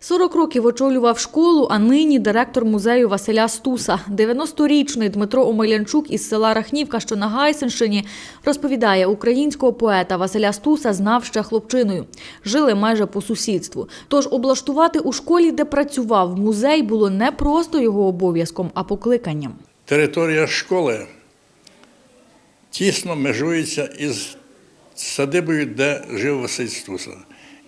40 років очолював школу, а нині директор музею Василя Стуса. 90-річний Дмитро Омелянчук із села Рахнівка, що на Гайсинщині, розповідає, українського поета Василя Стуса знав ще хлопчиною. Жили майже по сусідству. Тож облаштувати у школі, де працював музей, було не просто його обов'язком, а покликанням. Територія школи тісно межується із садибою, де жив Василь Стуса.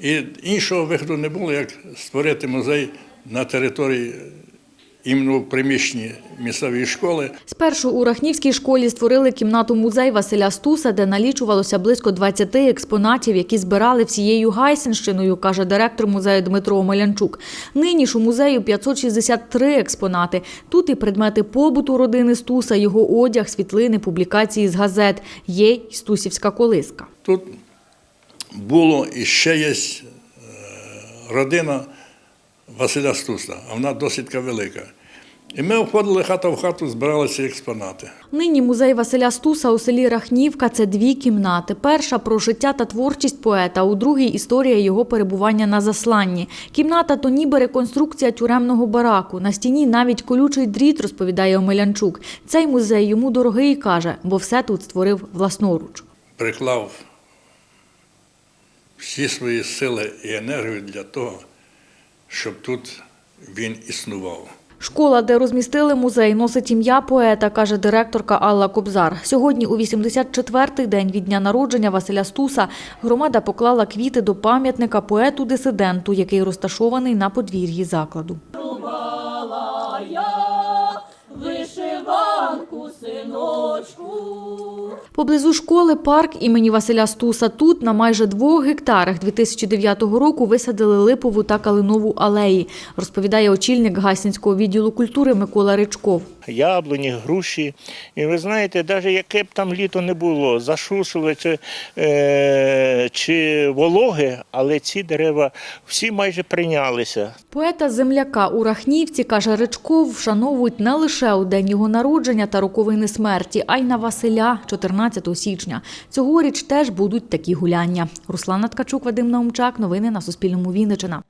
І іншого виходу не було, як створити музей на території іменно в приміщенні місцевої школи. Спершу у Рахнівській школі створили кімнату-музей Василя Стуса, де налічувалося близько 20 експонатів, які збирали всією Гайсинщиною, каже директор музею Дмитро Омелянчук. Нині ж у музею 563 експонати. Тут і предмети побуту родини Стуса, його одяг, світлини, публікації з газет. Є й Стусівська колиска. Тут було і ще є е, родина Василя Стуса, а вона досить велика. І ми входили хата в хату, збирали ці експонати. Нині музей Василя Стуса у селі Рахнівка це дві кімнати. Перша про життя та творчість поета, у другій історія його перебування на засланні. Кімната то ніби реконструкція тюремного бараку. На стіні навіть колючий дріт, розповідає Омелянчук. Цей музей йому дорогий каже, бо все тут створив власноруч. приклав всі свої сили і енергію для того, щоб тут він існував. Школа, де розмістили музей, носить ім'я поета, каже директорка Алла Кобзар. Сьогодні, у 84-й день від дня народження Василя Стуса, громада поклала квіти до пам'ятника поету-дисиденту, який розташований на подвір'ї закладу. Рубала я вишиванку, синочку. Поблизу школи парк імені Василя Стуса. Тут на майже двох гектарах 2009 року висадили липову та калинову алеї, розповідає очільник Гасінського відділу культури Микола Ричков. яблуні, груші. І ви знаєте, навіть яке б там літо не було, зашусило чи, е, чи вологе, але ці дерева всі майже прийнялися. Поета земляка у Рахнівці, каже Ричков, вшановують не лише у день його народження та роковини смерті, а й на Василя 14 січня. Цьогоріч теж будуть такі гуляння. Руслана Ткачук, Вадим Наумчак. Новини на Суспільному Вінниччина.